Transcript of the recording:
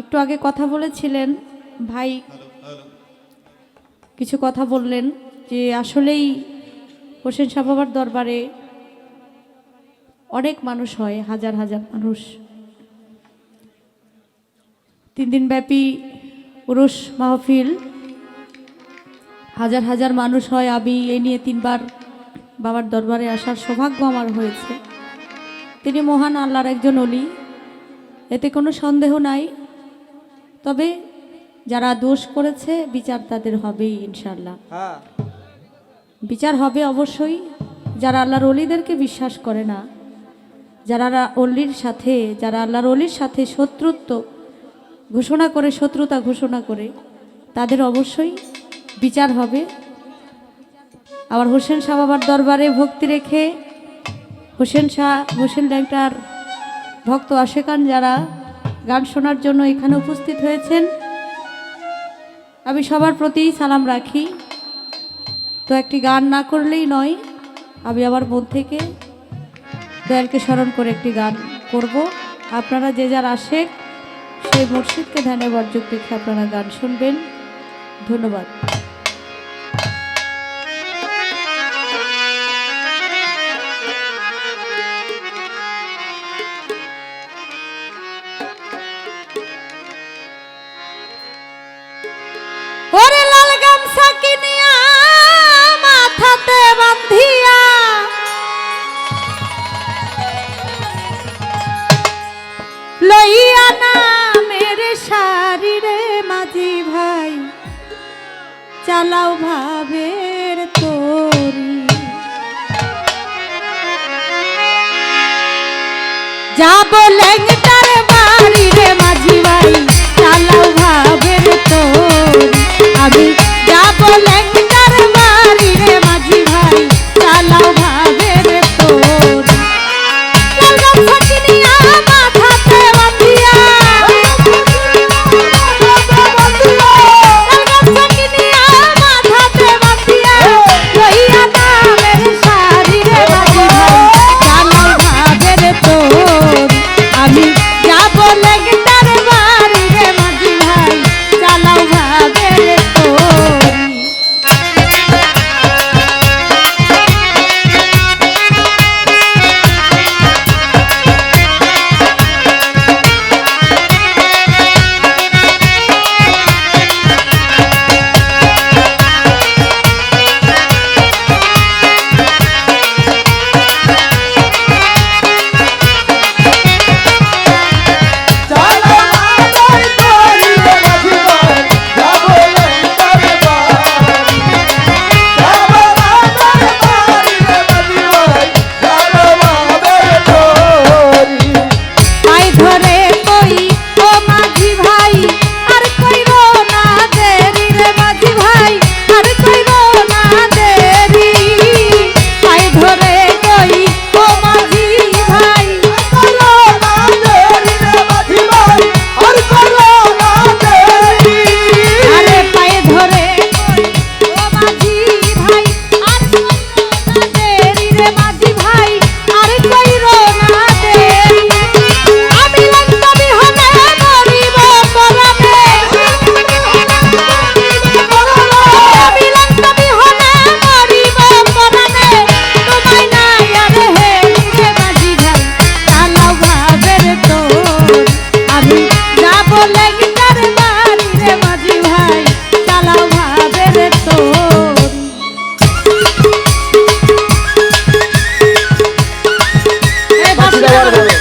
একটু আগে কথা বলেছিলেন ভাই, কিছু কথা বললেন যে আসলেই হোসেন বাবার দরবারে অনেক মানুষ হয়, হাজার হাজার মানুষ। তিন দিন ব্যাপী পুরুষ মাহফিল হাজার হাজার মানুষ হয় আমি এই নিয়ে তিনবার বাবার দরবারে আসার সৌভাগ্য আমার হয়েছে। তিনি মহান আল্লাহর একজন অলি। এতে কোনো সন্দেহ নাই। তবে যারা দোষ করেছে বিচার তাদের হবেই ইনশাল্লাহ হ্যাঁ। বিচার হবে অবশ্যই। যারা আল্লাহর অলিদেরকে বিশ্বাস করে না যারা অলির সাথে যারা আল্লাহর অলির সাথে শত্রুত্ব ঘোষণা করে শত্রুতা ঘোষণা করে তাদের অবশ্যই বিচার হবে। আবার হোসেন শাহ বাবার দরবারে ভক্তি রেখে হোসেন শাহ, হোসেন ল্যাংটার ভক্ত আশেকান যারা গান শোনার জন্য এখানে উপস্থিত হয়েছেন, আমি সবার প্রতি সালাম রাখি। তো একটি গান না করলেই নয়, আমি আমার মন থেকে দয়ালকে স্মরণ করে একটি গান করব। আপনারা যে যার আশেক, সেই মুর্শিদকে ধ্যানে বর্জক রেখে আপনারা গান শুনবেন। ধন্যবাদ। চালাও ভাবের তোরি। যা লেংটার I'm not Gracias.